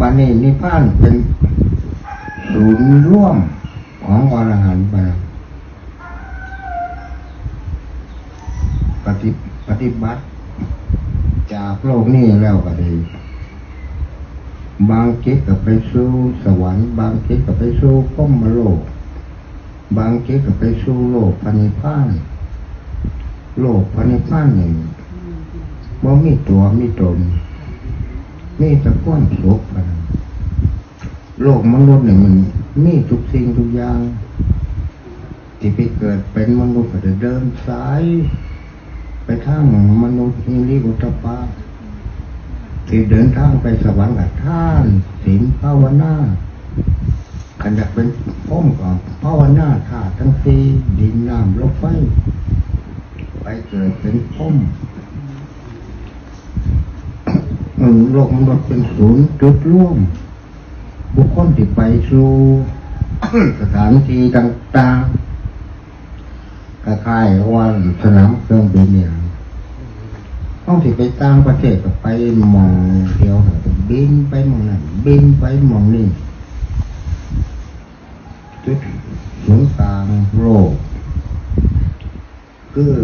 บันนี้นิพพานเป็นศูนย์ร่วมของอรหันต์ไปปฏิปฏิบัติ จากโลกนี้แล้วก็ดีบางจิตก็ไปสู่สวรรค์ บางจิตก็ไปสู่ก้มโลก บางจิตก็ไปสู่โลกพันิพานโลกพันิพานนี่ว่มีตัวมีตน มีแต่ความสุขไปนะโลกมนุษย์เนี่ยมันมีทุกสิ่งทุกอย่าง ที่ไปเกิดเป็นมนุษย์ก็จะเดินสาย ไปทางมนุษย์นิริอุตปาที่เดินทางไปสวรรค์กับท่านศีลภาวนาขันอยากเป็นพ้มก่อนภาวนาธาตุทั้งสี่ดินน้ำลมไฟไปเกิดเป็นพ้อม โลกมนุษย์เป็นศูนย์จุดร่วม บุคคลที่ไปสู่สถานที่ต่างๆคล้ายๆว่าสนามเครื่องบินเนี่ยต้องที่ไปต่างประเทศก็ไปมองเดียวบินไปมองนั้นบินไปมองนี้จุดศูนย์กลางโลกคือ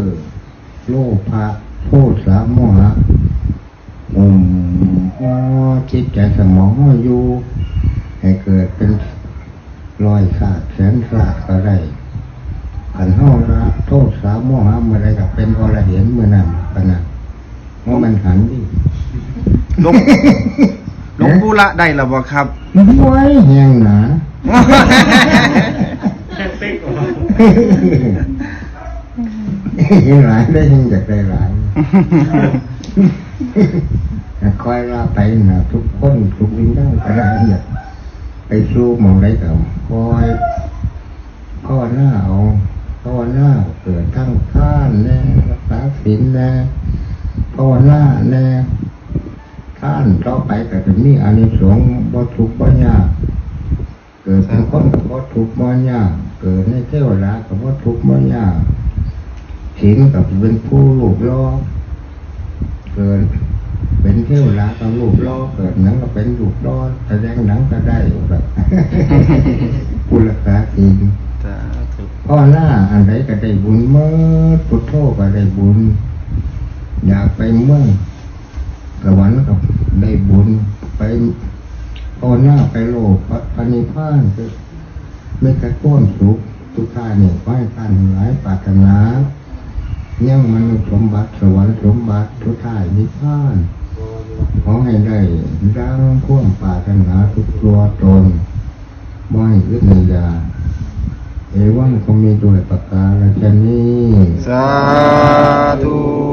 โลกพระโพธิสามโมหะอืม พอจิตใจสมองอยู่ ให้เกิดเป็นรอยสาดแสนสาดก็ได้ขันห้องละโทษสามโมหะเมื่อไรก็เป็นอรเห็นเมื่อนั้นปะนะว่ามันหันดิหลวงหลวงปู่ละได้แล้วบ่ครับไว้แหงหนาเห็นหลายได้ยังอยากได้หลาย คอยลาไปนะทุกคนทุกวิญญาณกระไรอยากไปสู้มองไรกับคอยข้อหน้าเอาข้อหน้าเกิดทั้งท่านแน่รักษาศีลแน่ข้อหน้าแน่ท่านต่อไปก็จะมีอานิสงส์บ่ทุกข์บ่ยากเกิดเป็นคนกับบ่ทุกข์บ่ยากเกิดในเทวดากับบ่ทุกข์บ่ยากศีลกับเป็นผู้ลูกล้อเกิด เป็นเทวดาก็รูปล้อเกิดหนังก็เป็นรูปล้อแสดงหนังก็ได้แบบกุลกาจริงสาธุพ่อหน้าอันใดก็ได้บุญเมื่อพุทโธก็ได้บุญ อยากไปเมืองสวรรค์ก็ได้บุญไปพ่อหน้าไปโลกพระนิพพานคือไม่กระก้นสุขทุกท่านเนี่ยขอให้ท่านทั้งหลายปรารถนายังมนุษย์สมบัติสวรรค์สมบัติทุกท่ายนิพพาน ขอให้ได้ดังข่วงป่ากันหาทุกตัวตนไม่ยึดในยา เอวังก็มีด้วยประการชนี้ สาธุ